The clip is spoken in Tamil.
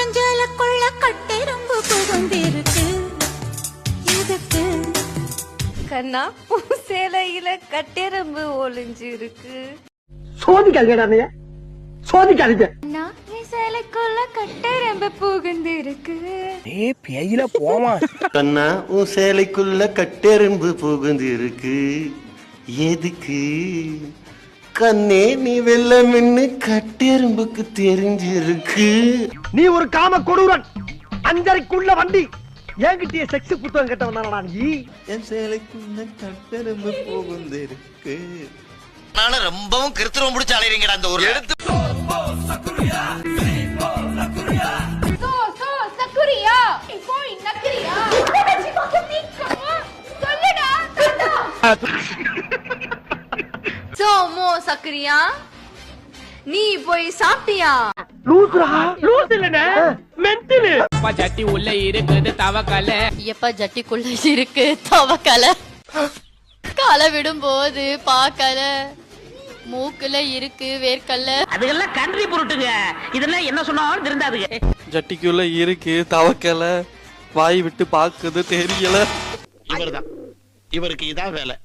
என் ஜலக்குள்ள கட்டெரும்பு புகுந்திருக்கு. எதுக்கு? கண்ணா உன் சேலையில கட்டெரும்பு ஒளிஞ்சு இருக்கு சோதிக்காதீங்க. என் சேலைக்குள்ள கட்டெரும்பு புகுந்து இருக்கு ஏ பேயில போமா கண்ணா உன் சேலைக்குள்ள கட்டெரும்பு புகுந்து இருக்கு எதுக்கு? கண்ணே நீ வெள்ள மின்னு கட்டெரும்புக்கு தெரிஞ்சிருக்கு. நீ ஒரு காம கொடூரன். அஞ்சரைக்குள்ள வண்டி. என்கிட்டயே செக்ஸ் புத்தகம் கேட்ட வந்தானடா நீ? என் சேலைக்குள்ள கட்டெரும்பு புகுந்து இருக்கு ரொம்பவும் கிருத்துவம் பிடிச்ச அலைறீங்கடா அந்த ஒரு எடுத்து போய் நக்கரியா சொல்லுடா சோ மோ சக்குரியா நீ போய் சாப்பிட்டியா? லூசுரா? லூசு இல்லனே மென்டலு. சட்டி உள்ள இருக்குது தவக்கல. எப்ப ஜட்டிக்குள்ள இருக்கு தவக்கல? களை விடும்போது பாக்கல மூக்குல இருக்கு வேர்க்கல்ல அதுகெல்லாம் கன்றி பொருட்டுங்க. இதெல்லாம் என்ன சொன்னாலும் திருந்தாதுங்க. ஜட்டிக்குள்ள இருக்கு தவக்கல. வாய் விட்டு பாக்குது தெரியல. இவர்தான். இவருக்கு இதான் வேலை.